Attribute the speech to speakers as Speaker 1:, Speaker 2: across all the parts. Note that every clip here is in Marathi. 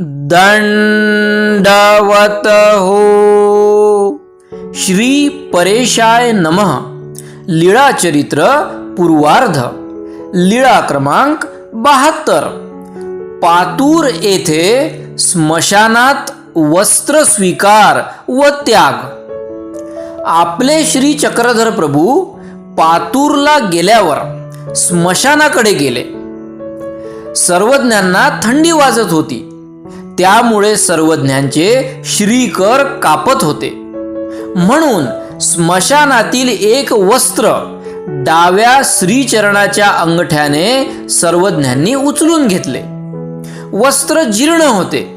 Speaker 1: दंडवत हो श्री परेशाय नमः। लीळा चरित्र पूर्वार्ध। लीळा क्रमांक बहात्तर। पातूर येथे स्मशानात वस्त्र स्वीकार व त्याग। आपले श्री चक्रधर प्रभू पातूरला गेल्यावर स्मशानाकडे गेले। सर्वज्ञांना थंडी वाजत होती। त्यामुळे सर्वज्ञांचे श्रीकर कापत होते. म्हणून स्मशानातील एक वस्त्र डाव्या श्रीचरणाच्या अंगठ्याने सर्वज्ञांनी उचलून घेतले. वस्त्र जीर्ण होते.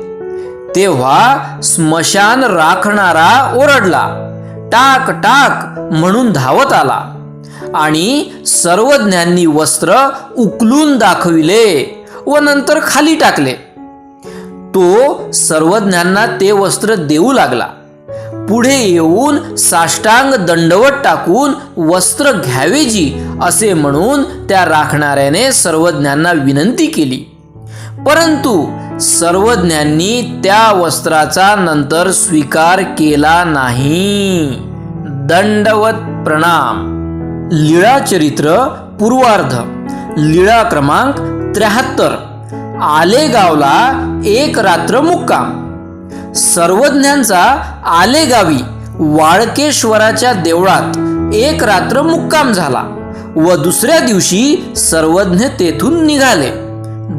Speaker 1: तेव्हा स्मशान राखणारा ओरडला. टाक टाक म्हणून धावत आला. आणि सर्वज्ञांनी वस्त्र उकलून दाखविले व नंतर खाली टाकले. तो सर्वज्ञांना ते वस्त्र देऊ लागला. पुढे येऊन साष्टांग दंडवत टाकून वस्त्र घ्यावेजी असे म्हणून त्या राखणाऱ्याने सर्वज्ञांना विनंती केली. परंतु सर्वज्ञांनी त्या वस्त्राचा नंतर स्वीकार केला नाही. दंडवत प्रणाम. लीळा चरित्र पूर्वार्ध. लीळा क्रमांक त्र्याहत्तर. आलेगावला एक रात्र मुक्काम. सर्वज्ञांचा आलेगावी वाळकेश्वराच्या देवळात एक रात्र मुक्काम झाला व दुसऱ्या दिवशी सर्वज्ञ तेथून निघाले.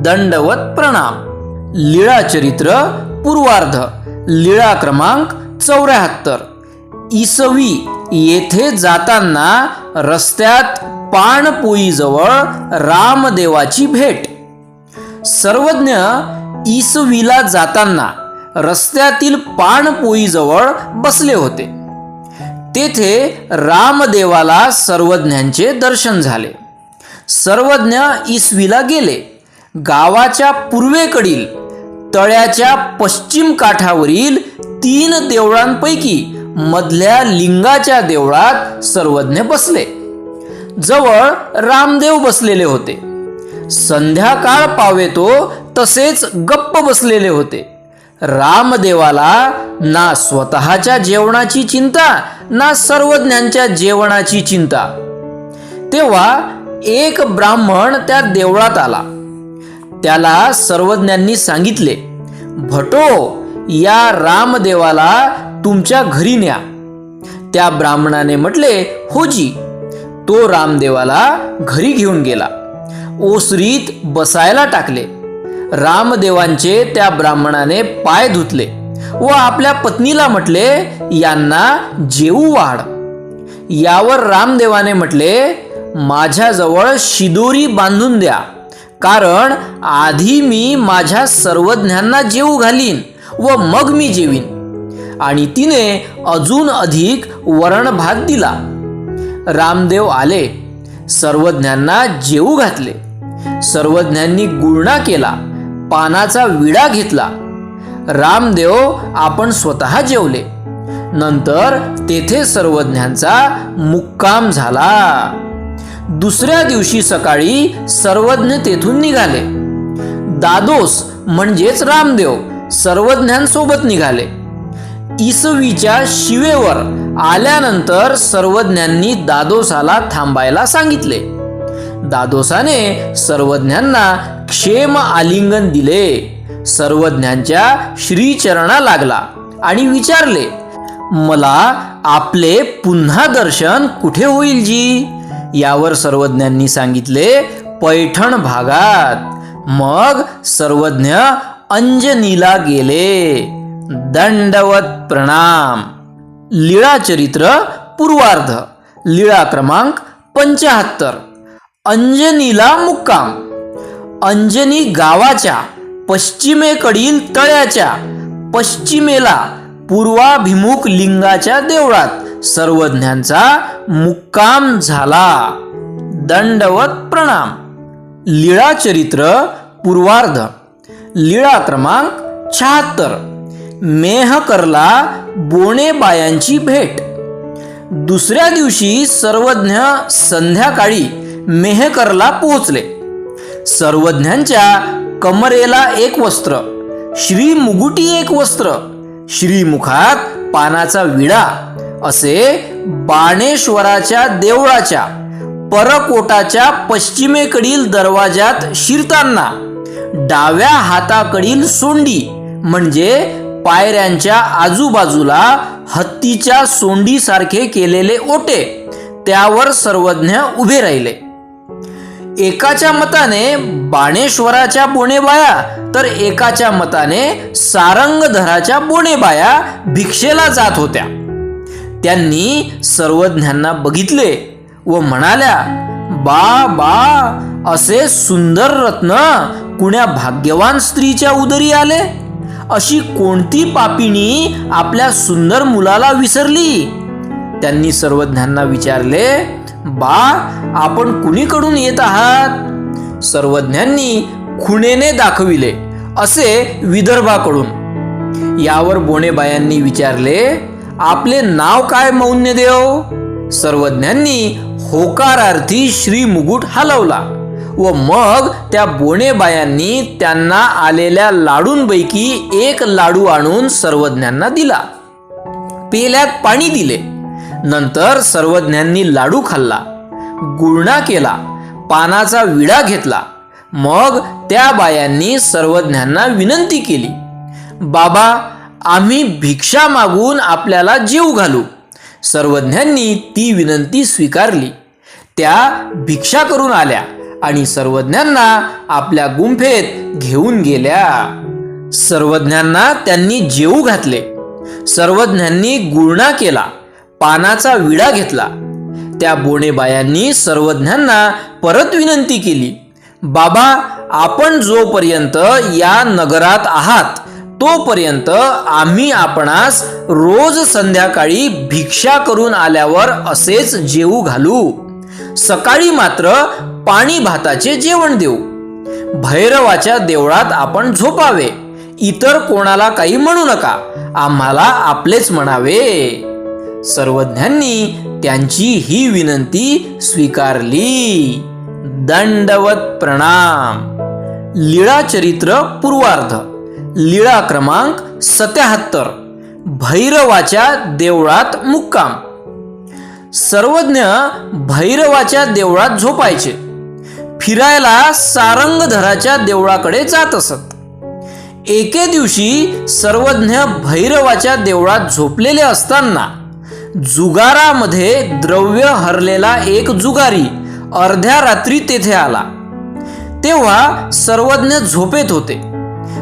Speaker 1: दंडवत प्रणाम. लीळा चरित्र पूर्वार्ध. लीळा क्रमांक चौऱ्याहत्तर. इसवी येथे जाताना रस्त्यात पाणपोईजवळ रामदेवाची भेट. सर्वज्ञ इसवीला जाताना रस्त्यातील पाणपोईजवळ बसले होते. तेथे रामदेवाला सर्वज्ञांचे दर्शन झाले. सर्वज्ञ इसवीला गेले. गावाच्या पूर्वेकडील तळ्याच्या पश्चिम काठावरील तीन देवळांपैकी मधल्या लिंगाच्या देवळात सर्वज्ञ बसले. जवळ रामदेव बसलेले होते. संध्याकाळ पावेतो तसेच गप्प बसलेले होते. रामदेवाला ना स्वतःच्या जेवणाची चिंता ना सर्वज्ञांच्या जेवणाची चिंता. तेव्हा एक ब्राह्मण त्या देवळात आला. त्याला सर्वज्ञांनी सांगितले भटो या रामदेवाला तुमच्या घरी न्या. त्या ब्राह्मणाने म्हटले हो जी. तो रामदेवाला घरी घेऊन गेला. ओसरीत बसायला टाकले. रामदेवांचे त्या ब्राह्मणाने पाय धुतले व आपल्या पत्नीला म्हटले यांना जेऊ वाढ. यावर रामदेवाने म्हटले माझ्याजवळ शिदोरी बांधून द्या. कारण आधी मी माझ्या सर्वज्ञांना जेऊ घालीन व मग मी जेवीन. आणि तिने अजून अधिक वरण भात दिला. रामदेव आले. सर्वज्ञांना जेऊ घातले. सर्वज्ञांनी गुळणा केला पानाचा विडा घेतला. रामदेव आपण स्वतः जेवले. नंतर तेथे सर्वज्ञांचा मुक्काम झाला. दुसऱ्या दिवशी सकाळी सर्वज्ञ तेथून निघाले. दादोस म्हणजेच रामदेव सर्वज्ञांसोबत निघाले. इसवीच्या शिवेवर आल्यानंतर सर्वज्ञांनी दादोसाला थांबायला सांगितले. दादोसाने सर्वज्ञांना क्षेम आलिंगन दिले. सर्वज्ञांच्या श्रीचरणा लागला आणि विचारले मला आपले पुन्हा दर्शन कुठे होईल जी? यावर सर्वज्ञांनी सांगितले पैठण भागात. मग सर्वज्ञ अंजनीला गेले. दंडवत प्रणाम. लीळा चरित्र पूर्वार्ध. लीळा क्रमांक पंचाहत्तर. अंजनीला मुक्काम. अंजनी गावाच्या पश्चिमेकडील तळ्याच्या पश्चिमेला पूर्वाभिमुख लिंगाच्या देवळात सर्वज्ञांचा मुक्काम झाला. दंडवत प्रणाम. लीळा चरित्र पूर्वार्ध. लीळा क्रमांक शहात्तर. मेहकरला बोणेबायांची भेट. दुसऱ्या दिवशी सर्वज्ञ संध्याकाळी मेहकरला पोहोचले. सर्वज्ञांच्या कमरेला एक वस्त्र श्री मुगुटी एक वस्त्र श्रीमुखात पानाचा विडा असे बाणेश्वराच्या देवळाच्या परकोटाच्या पश्चिमेकडील दरवाजात शिरताना डाव्या हाताकडील सोंडी म्हणजे पायऱ्यांच्या आजूबाजूला हत्तीच्या सोंडीसारखे केलेले ओटे त्यावर सर्वज्ञ उभे राहिले. एकाच्या मताने बाणेश्वराच्या बोणेबाया तर एकाच्या मताने सारंगधराच्या बोणेबाया भिक्षेला जात होत्या. त्यांनी सर्वज्ञांना बघितले व म्हणाल्या बा बा असे सुंदर रत्न कुण्या भाग्यवान स्त्रीच्या उदरी आले? अशी कोणती पापिणी आपल्या सुंदर मुलाला विसरली? त्यांनी सर्वज्ञांना विचारले बा आपण कुणीकडून येत आहात? सर्वज्ञांनी खुणेने दाखविले असे विदर्भाकडून. यावर बोणेबायांनी विचारले आपले नाव काय मौन्यदेव? सर्वज्ञांनी होकारार्थी श्री मुगुट हलवला व मग त्या बोणेबायांनी त्यांना आलेल्या लाडूंपैकी एक लाडू आणून सर्वज्ञांना दिला. पेल्यात पाणी दिले. नंतर सर्वज्ञांनी लाडू खाल्ला गुळणा केला पानाचा विडा घेतला. मग त्या बायांनी सर्वज्ञांना विनंती केली बाबा आम्ही भिक्षा मागून आपल्याला जेव घालू. सर्वज्ञांनी ती विनंती स्वीकारली. त्या भिक्षा करून आल्या आणि सर्वज्ञांना आपल्या गुंफेत घेऊन गेल्या. सर्वज्ञांना त्यांनी जेवू घातले. सर्वज्ञांनी गुळणा केला. पानाचा विडा घेतला. त्या बोणेबायांनी सर्वज्ञांना परत विनंती केली बाबा आपण जोपर्यंत या नगरात आहात तोपर्यंत आम्ही आपणास रोज संध्याकाळी भिक्षा करून आल्यावर असेच जेवू घालू. सकाळी मात्र पाणी भाताचे जेवण देऊ. भैरवाच्या देवळात आपण झोपावे. इतर कोणाला काही म्हणू नका. आम्हाला आपलेच म्हणावे. सर्वज्ञांनी त्यांची ही विनंती स्वीकारली. दंडवत प्रणाम. लीळा चरित्र पूर्वार्ध. लीळा क्रमांक सत्याहत्तर. भैरवाच्या देवळात मुक्काम. सर्वज्ञ भैरवाच्या देवळात झोपायचे. फिरायला सारंगधराच्या देवळाकडे जात असत. एके दिवशी सर्वज्ञ भैरवाच्या देवळात झोपलेले असताना जुगारामध्ये द्रव्य हरलेला एक जुगारी अर्ध्या रात्री तेथे आला. तेव्हा सर्वज्ञ झोपेत होते.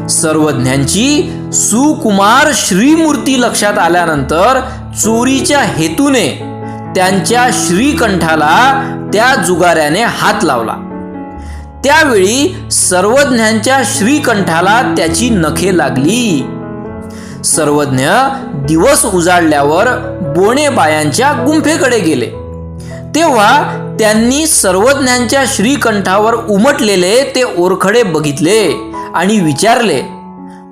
Speaker 1: सर्वज्ञांची सुकुमार श्रीमूर्ती लक्षात आल्यानंतर चोरीच्या हेतूने त्यांच्या श्रीकंठाला त्या जुगाऱ्याने हात लावला. त्यावेळी सर्वज्ञांच्या श्रीकंठाला त्याची नखे लागली. सर्वज्ञ दिवस उजाडल्यावर बोणेबायांच्या गुंफेकडे गेले. तेव्हा त्यांनी सर्वज्ञांच्या श्रीकंठावर उमटलेले ते ओरखडे बघितले आणि विचारले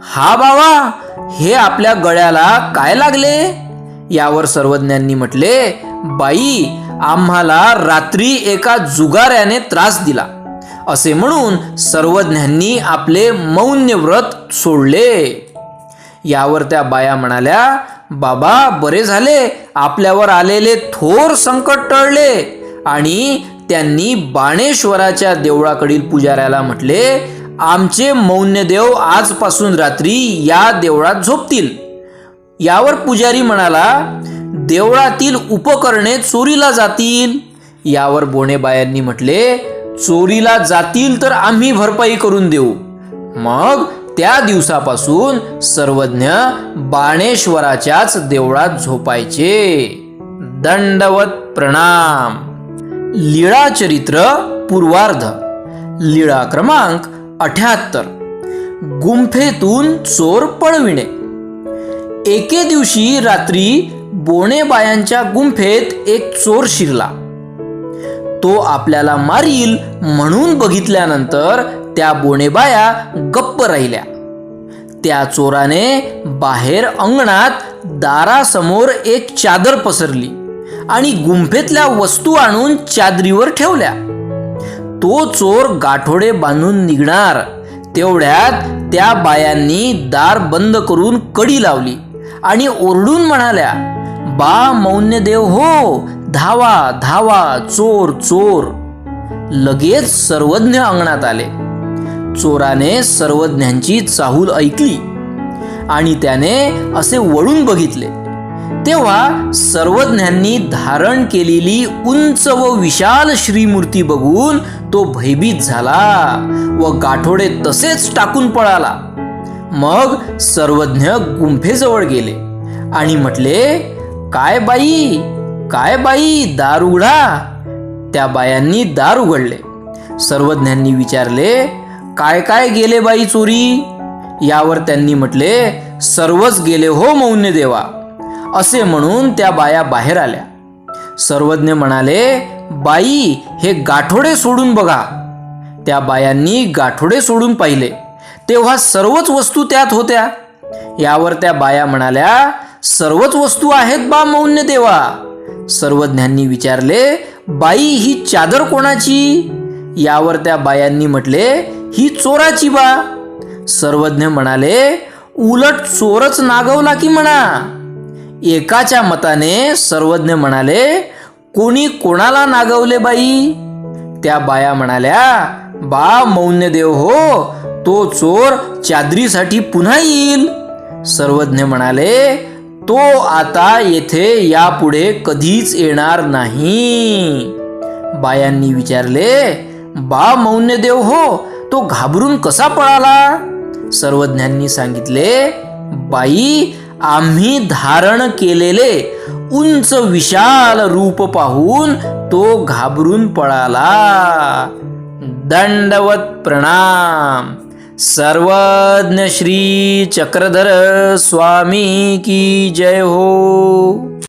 Speaker 1: हा बाबा हे आपल्या गळ्याला काय लागले? यावर सर्वज्ञांनी म्हटले बाई आम्हाला रात्री एका जुगाऱ्याने त्रास दिला. असे म्हणून सर्वज्ञांनी आपले मौन्य व्रत सोडले. यावर त्या बाया म्हणाल्या बाबा बरे झाले. आपल्यावर आलेले थोर संकट टळले. आणि त्यांनी बाणेश्वराच्या देवळाकडील पुजाऱ्याला म्हटले आमचे मौन्यदेव आजपासून रात्री या देवळात झोपतील. यावर पुजारी म्हणाला देवळातील उपकरणे चोरीला जातील. यावर बोणेबायांनी म्हटले चोरीला जातील तर आम्ही भरपाई करून देऊ. मग त्या दिवसापासून सर्वज्ञ बाणेश्वराच्याच देवळात झोपायचे. दंडवत प्रणाम. लीळा चरित्र पूर्वार्ध. लीळा क्रमांक अठ्याहत्तर. गुंफेतून चोर पळविणे. एके दिवशी रात्री बोणेबायांच्या गुंफेत एक चोर शिरला. तो आपल्याला मारील म्हणून बघितल्यानंतर त्या बोणेबाया गप्प राहिल्या. त्या चोराने बाहेर अंगणात दारासमोर एक चादर पसरली आणि गुंफेतल्या वस्तू आणून चादरीवर ठेवल्या. तो चोर गाठोडे बांधून निघणार तेवढ्यात त्या बायांनी दार बंद करून कडी लावली आणि ओरडून म्हणाल्या बा मौन्यदेव हो धावा धावा चोर चोर. लगेच सर्वज्ञ अंगणात आले. चोराने सर्वज्ञांची चाहूल ऐकली आणि त्याने असे वळून बघितले. तेव्हा सर्वज्ञांनी धारण केलेली उंच व विशाल श्रीमूर्ती बघून तो भयभीत झाला व गाठोडे तसेच टाकून पळाला. मग सर्वज्ञ गुंफेजवळ गेले आणि म्हटले काय बाई काय बाई दार उघडा. त्या बायांनी दार उघडले. सर्वज्ञांनी विचारले काय काय गेले बाई चोरी? यावर त्यांनी म्हटले सर्वच गेले हो मौन्य देवा. असे म्हणून त्या बाया बाहेर आल्या. सर्वज्ञ म्हणाले बाई हे गाठोडे सोडून बघा. त्या बायांनी गाठोडे सोडून पाहिले. तेव्हा सर्वच वस्तू त्यात होत्या. यावर त्या बाया म्हणाल्या सर्वच वस्तू आहेत बा मौन्य देवा. सर्वज्ञांनी विचारले बाई ही चादर कोणाची? यावर त्या बायांनी म्हटले ही चोराची बा. सर्वज्ञ म्हणाले उलट चोरच नागवला की म्हणा. एकाच्या मताने सर्वज्ञ म्हणाले कोणी कोणाला नागवले बाई? त्या बाया म्हणाल्या बा मौन्यदेव हो तो चोर चादरीसाठी पुन्हा येईल. सर्वज्ञ म्हणाले तो आता येथे यापुढे कधीच येणार नाही. बायांनी विचारले बा मौन्यदेव हो तो घाबरून कसा पळाला? सर्वज्ञांनी सांगितले बाई आम्ही धारण केलेले उंच विशाल रूप पाहून तो घाबरून पळाला. दंडवत प्रणाम. सर्वज्ञ श्री चक्रधर स्वामी की जय हो.